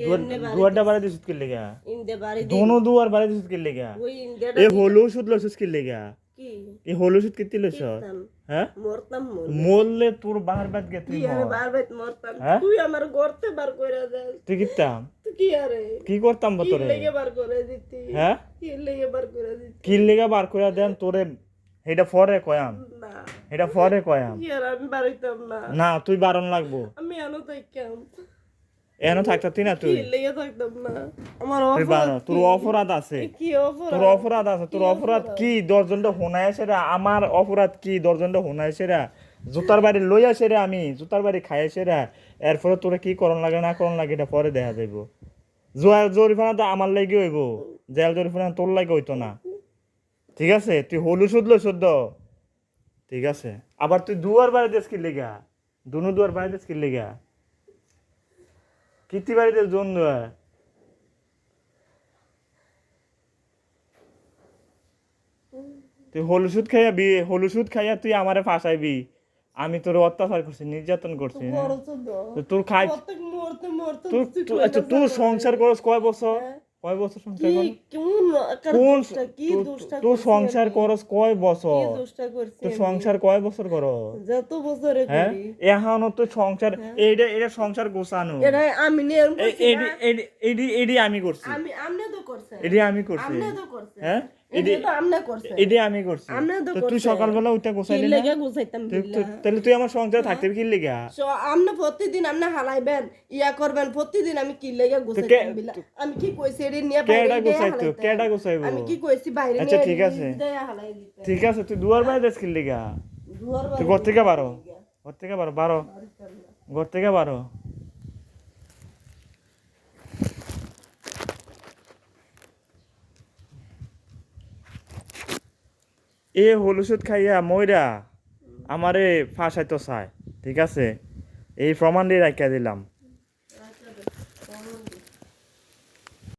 এমনি বাড়ি দুয়ারটা বাড়ি দিছিস কি লেগা ইন্দে বাড়ি দোনো দুয়ার বাড়ি দিছিস কি লেগা ওই ইন্দে এ হলো কি? লেগা হলো কিতি? হ্যাঁ? মরতাম মরলে। তোর বাহার বাদ গে তুই মর। বার বাইত মরতাম? হ্যাঁ? তুই আমার গর্তে বার করে দেস। তুই কিতাম? কি আরে? কি করতাম কি তোরে? লেগে বার করে দিতি। হ্যাঁ? কি লেগে বার করে দিতি। কি লেগা বার করে দেন তোরে এটা ফরে কয়াম। এটা ফরে কয়াম। কি আমি বাড়িতাম না। না তুই বারণ লাগবো। আমি আনো এখনও থাকতাতি না? তুই তোর অপরাধ আছে। তোর অপরাধ আছে তোর অপরাধ কি? দশজনটা হোনায় সেরা আমার অপরাধ কি? দশজনটা হোনায় সেরা জুতার বাড়ি লই আসে রে আমি জুতার বাড়ি খাই সেরা এরপরে তোরা কি করন লাগে না করন লাগে এটা পরে দেখা যাইব। জোয়ার জরিফানা তো আমার লাগে হইব জেল জরিফানা তোর লাগে হইতো না। ঠিক আছে? তুই হলু লই শুদ্ধ ঠিক আছে? আবার তুই দুয়ার বাড়ি দেশ কি লেগা? দুনু দুয়ার বাড়ি দেশ কি লেগা? কিতি বাড়িদের জন্য তুই হলুসুদ খাইয়া বি হলুসুদ খাইয়া তুই আমারে ফাঁসাইবি। আমি তোর অত্যাচার করছি নির্যাতন করছি হ্যাঁ? তোর খাই তোর- আচ্ছা সংসার করস কয় বছর? হ্যাঁ। কয় বছর সংসার কর কোন কি দোষটা সংসার আমি? করস কয় কি বছর? দোষটা তোর সংসার কয় বছর কর যত বছরে হ্যাঁ? করি এখনও তো সংসার এইটা এটা সংসার গোছানো। এটা আমি এডি এডি এডি আমি করছি। আমি আমনে আমি করছি। তো হ্যাঁ? আমি করছি। তুই সকালবেলা উঠে গোছাইলি না তুই- বিল্লা তুই- তাহলে তুই আমার সংসারে থাকতে কি লেগা? সো আমনে প্রতিদিন আমনে হালাইবেন ইয়া করবেন প্রতিদিন আমি কি লেগে গুছাইতাম আমি কি কইছি এডি নিয়ে বাইরে কেডা দিয়ে গোছাইতো কেডা গোছাইবো আমি কি কইছি বাইরে আচ্ছা, ঠিক আছে। ঠিক আছে তুই দুয়ার বাইরে দেশ কি লেগা? তুই ঘর থেকে বারো? ঘর থেকে বারো? বারো? ঘর থেকে বারো? এ হলুসুদ খাইয়া ময়রা আমারে ফাঁসাইতো চায় ঠিক আছে? এই প্রমাণ দিয়ে রাখিয়া দিলাম।